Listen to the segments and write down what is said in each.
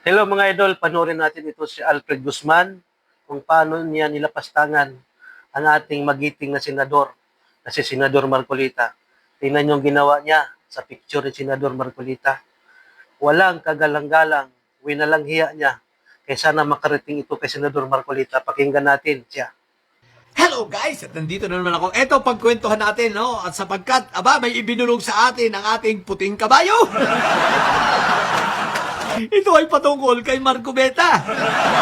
Hello mga idol, panoorin natin ito si Alfred Guzman kung paano niya nilapastangan ang ating magiting na senador na si Senador Marcolita. Tingnan niyo ang ginawa niya sa picture ni Senador Marcolita. Walang kagalang-galang, winalang hiya niya. Kaya sana makarating ito kay Senador Marcolita. Pakinggan natin siya. Hello guys! At nandito na naman ako. Eto, pagkwentuhan natin, no? At sapagkat, aba, may ibinulong sa atin ang ating puting kabayo. Ito ay patungkol kay Marco Beta.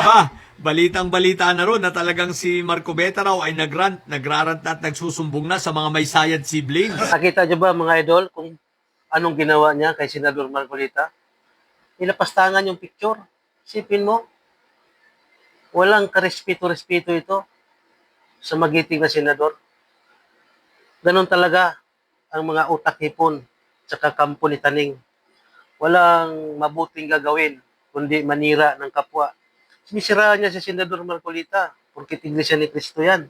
Aba, balitang balita na ron na talagang si Marco Beta raw ay nagrant, nagrarant at nagsusumbong na sa mga may sayad siblings. Nakita niyo ba mga idol kung anong ginawa niya kay Senador Marcolita? Nilapastangan yung picture. Sipin mo, walang karespeto-respeto ito sa magiting na senador. Ganon talaga ang mga utak hipon sa kakampo ni Taning. Walang mabuting gagawin kundi manira ng kapwa. Sinisiraan niya si Senador Marcolita porkit iglesia ni Cristo yan.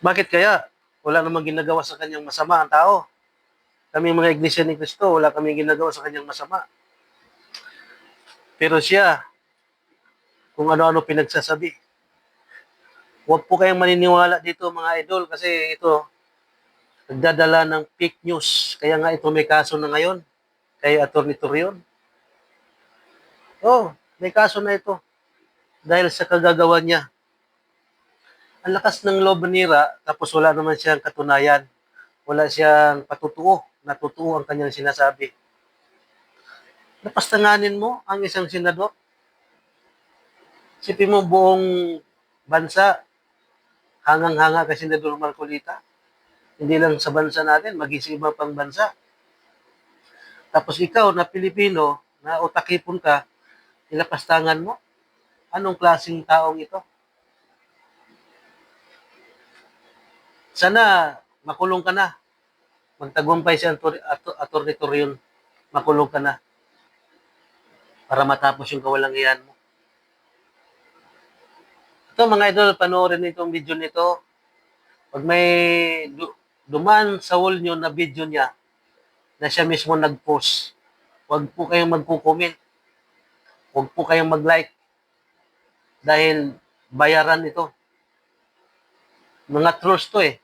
Bakit kaya? Wala namang ginagawa sa kanyang masama ang tao. Kami mga iglesia ni Cristo, wala kami ginagawa sa kanyang masama. Pero siya, kung ano-ano pinagsasabi. Huwag po kayong maniniwala dito mga idol kasi ito, nagdadala ng fake news. Kaya nga ito may kaso na ngayon kay Atty. Torion. Oh, may kaso na ito dahil sa kagagawa niya. Ang lakas ng loob nira, tapos wala naman siyang katunayan. Wala siyang patutuo, natutuo ang kanyang sinasabi. Napastanganin mo ang isang senador. Sipin mo buong bansa, hangang-hanga kay Senador Marcolita. Hindi lang sa bansa natin, maging iba pang bansa. Tapos ikaw na Pilipino, na utakipon ka, nilapastangan mo. Anong klaseng taong ito? Sana makulong ka na. Magtagumpay si Atty. Torion. Makulong ka na. Para matapos yung kawalang iyan mo. Ito mga idol, panoorin itong video nito. Pag may duman sa wall nyo na video niya, na siya mismo nag-post, huwag po kayong magko-comment. Huwag po kayong mag-like. Dahil bayaran ito. Mga trolls to eh.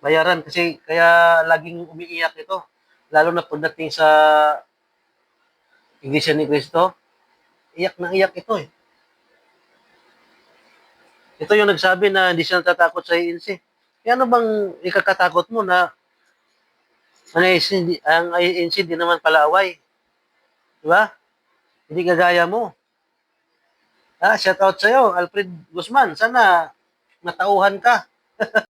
Bayaran kasi kaya laging umiiyak ito. Lalo na pagdating sa Iglesia ni Cristo, iyak na iyak ito eh. Ito yung nagsabi na hindi siya natatakot sa ANC. Kaya ano bang ikakatakot mo na ang di- ang ANC di naman pala away? Di ba? Hindi kagaya mo. Ah, shout out sa'yo, Alfred Guzman. Sana natauhan ka.